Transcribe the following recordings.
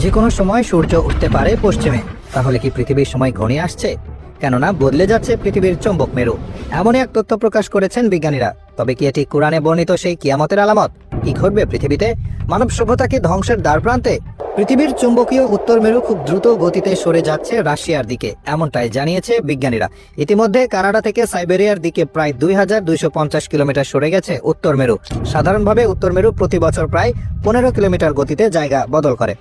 যে কোনো সময় সূর্য উঠতে পারে পশ্চিমে। তাহলে কি পৃথিবীর সময় ঘনিয়ে আসছে? কেননা বদলে যাচ্ছে পৃথিবীর চম্বক মেরু। এমন এক তথ্য প্রকাশ করেছেন বিজ্ঞানীরা। তবে কি এটি কোরআনে বর্ণিত সেই কিয়ামতের আলামত? কি ঘটবে পৃথিবীতে? মানব সভ্যতাকে ধ্বংসের দ্বার প্রান্তে? পৃথিবীর চুম্বকীয় উত্তর মেরু খুব দ্রুত গতিতে সরে যাচ্ছে রাশিয়ার দিকে, এমনটাই জানিয়েছে বিজ্ঞানীরা। ইতিমধ্যে কানাডা থেকে সাইবেরিয়ার দিকে প্রায় দুই হাজার দুইশো পঞ্চাশ কিলোমিটার সরে গেছে উত্তর মেরু। সাধারণভাবে উত্তর মেরু প্রতি বছর প্রায় পনেরো কিলোমিটার গতিতে জায়গা বদল করে।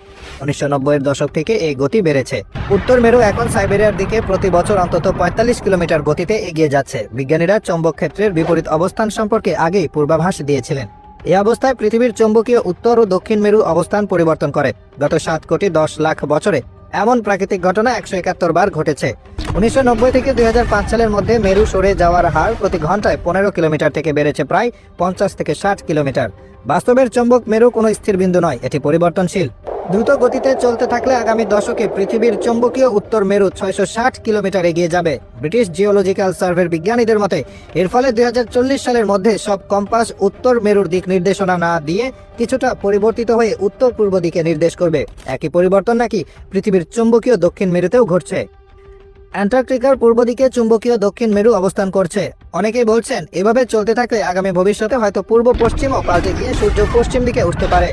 উনিশশো নব্বইয়ের দশক থেকে এই গতি বেড়েছে। উত্তর মেরু এখন সাইবেরিয়ার দিকে প্রতি বছর অন্তত পঁয়তাল্লিশ কিলোমিটার গতিতে এগিয়ে যাচ্ছে। বিজ্ঞানীরা চৌম্বক ক্ষেত্রের বিপরীত অবস্থান সম্পর্কে আগেই পূর্বাভাস দিয়েছিলেন। এই অবস্থায় পৃথিবীর চৌম্বকীয় উত্তর ও দক্ষিণ মেরু অবস্থান পরিবর্তন করে। গত সাত কোটি দশ লাখ বছরে এমন প্রাকৃতিক ঘটনা একশো একাত্তর বার ঘটেছে। উনিশশো নব্বই থেকে দুই হাজার পাঁচ সালের মধ্যে মেরু সরে যাওয়ার হার প্রতি ঘন্টায় পনেরো কিলোমিটার থেকে বেড়েছে প্রায় পঞ্চাশ থেকে ষাট কিলোমিটার। বাস্তবের চৌম্বক মেরু কোনো স্থির বিন্দু নয়, এটি পরিবর্তনশীল। দ্রুত গতিতে চলতে থাকলে আগামী দশকে পৃথিবীর চৌম্বকীয় উত্তর মেরু ছয়শো ষাট কিলোমিটার এগিয়ে যাবে। ব্রিটিশ জিওলজিক্যাল সার্ভের বিজ্ঞানীদের মতে, এর ফলে দু হাজার চল্লিশ সালের মধ্যে সব কম্পাস উত্তর মেরুর দিক নির্দেশনা না দিয়ে কিছুটা পরিবর্তিত হয়ে উত্তর পূর্ব দিকে নির্দেশ করবে। একই পরিবর্তন নাকি পৃথিবীর চুম্বকীয় দক্ষিণ মেরুতেও ঘটছে। অ্যান্টার্কটিকার পূর্ব দিকে চুম্বকীয় দক্ষিণ মেরু অবস্থান করছে। অনেকেই বলছেন, এভাবে চলতে থাকলে আগামী ভবিষ্যতে হয়তো পূর্ব পশ্চিমও পাল্টে গিয়ে সূর্য পশ্চিম দিকে উঠতে পারে।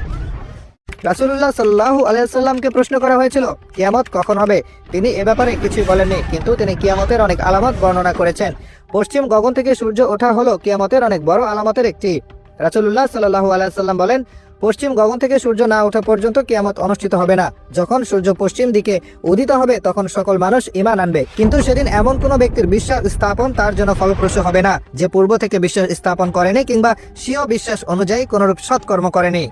রাসুল্লাহ সাল্লাহু আলাইসাল্লামকে প্রশ্ন করা হয়েছিল, কিয়ামত কখন হবে? তিনি এ ব্যাপারে কিছুই বলেননি, কিন্তু তিনি কিয়ামতের অনেক আলামত বর্ণনা করেছেন। পশ্চিম গগন থেকে সূর্য ওঠা হলো কিয়ামতের অনেক বড় আলামতের একটি। রাসুল্লাহ সাল্লাহু আলাইসাল্লাম বলেন, পশ্চিম গগন থেকে সূর্য না ওঠা পর্যন্ত কিয়ামত অনুষ্ঠিত হবে না। যখন সূর্য পশ্চিম দিকে উদিত হবে, তখন সকল মানুষ ইমান আনবে। কিন্তু সেদিন এমন কোনো ব্যক্তির বিশ্বাস স্থাপন তার জন্য ফলপ্রসূ হবে না, যে পূর্ব থেকে বিশ্বাস স্থাপন করেনি কিংবা স্বীয় বিশ্বাস অনুযায়ী কোনরূপ সৎকর্ম করেনি।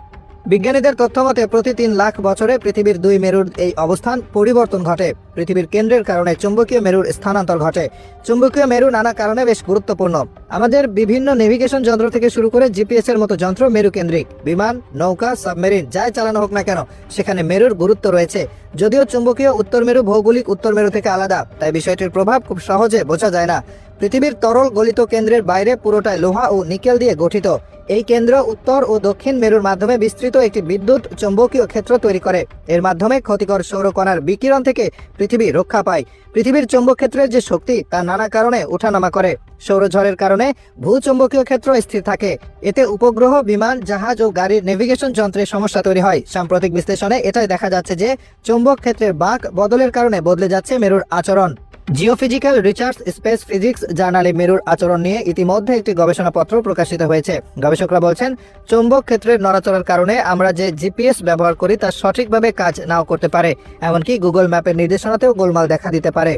বিজ্ঞানীদের তথ্যমতে, প্রতি তিন লাখ বছরে পৃথিবীর দুই মেরুর এই অবস্থান পরিবর্তন ঘটে। পৃথিবীর কেন্দ্রের কারণে চুম্বকীয় মেরুর স্থানান্তর ঘটে। চুম্বকীয় মেরু নানা কারণে বেশ গুরুত্বপূর্ণ। আমাদের বিভিন্ন নেভিগেশন যন্ত্র থেকে শুরু করে জিপিএস এর মতো যন্ত্র মেরু কেন্দ্রিক বিমান, নৌকা, সাবমেরিন, যাই চালানো হোক না কেন, সেখানে মেরুর গুরুত্ব রয়েছে। যদিও চুম্বকীয় উত্তর মেরু ভৌগোলিক উত্তর মেরু থেকে আলাদা, তাই বিষয়টির প্রভাব খুব সহজে বোঝা যায় না। পৃথিবীর তরল গলিত কেন্দ্রের বাইরে পুরোটাই লোহা ও নিকেল দিয়ে গঠিত। এই কেন্দ্র উত্তর ও দক্ষিণ মেরুর মাধ্যমে বিস্তৃত একটি বিদ্যুৎ চৌম্বকীয় ক্ষেত্র তৈরি করে। এর মাধ্যমে ক্ষতিকর সৌরকণার বিকিরণ থেকে পৃথিবী রক্ষা পায়। পৃথিবীর চৌম্বক ক্ষেত্রের যে শক্তি, তা নানা কারণে ওঠানামা করে। সৌরঝড়ের কারণে ভূচৌম্বকীয় ক্ষেত্র স্থির থাকে। এতে উপগ্রহ, বিমান, জাহাজ ও গাড়ির নেভিগেশন যন্ত্রে সমস্যা তৈরি হয়। সাম্প্রতিক বিশ্লেষণে এটাই দেখা যাচ্ছে যে চৌম্বক ক্ষেত্রের বাঁক বদলের কারণে বদলে যাচ্ছে মেরুর আচরণ। জিওফিজিক্যাল রিসার্চ স্পেস ফিজিক্স জার্নালে মেরুর আচরণ নিয়ে ইতিমধ্যে একটি গবেষণাপত্র প্রকাশিত হয়েছে। গবেষকরা বলছেন, চৌম্বক ক্ষেত্রের নড়াচড়ার কারণে আমরা যে জিপিএস ব্যবহার করি তা সঠিকভাবে কাজ নাও করতে পারে, এমনকি গুগল ম্যাপের নির্দেশনাতেও গোলমাল দেখা দিতে পারে।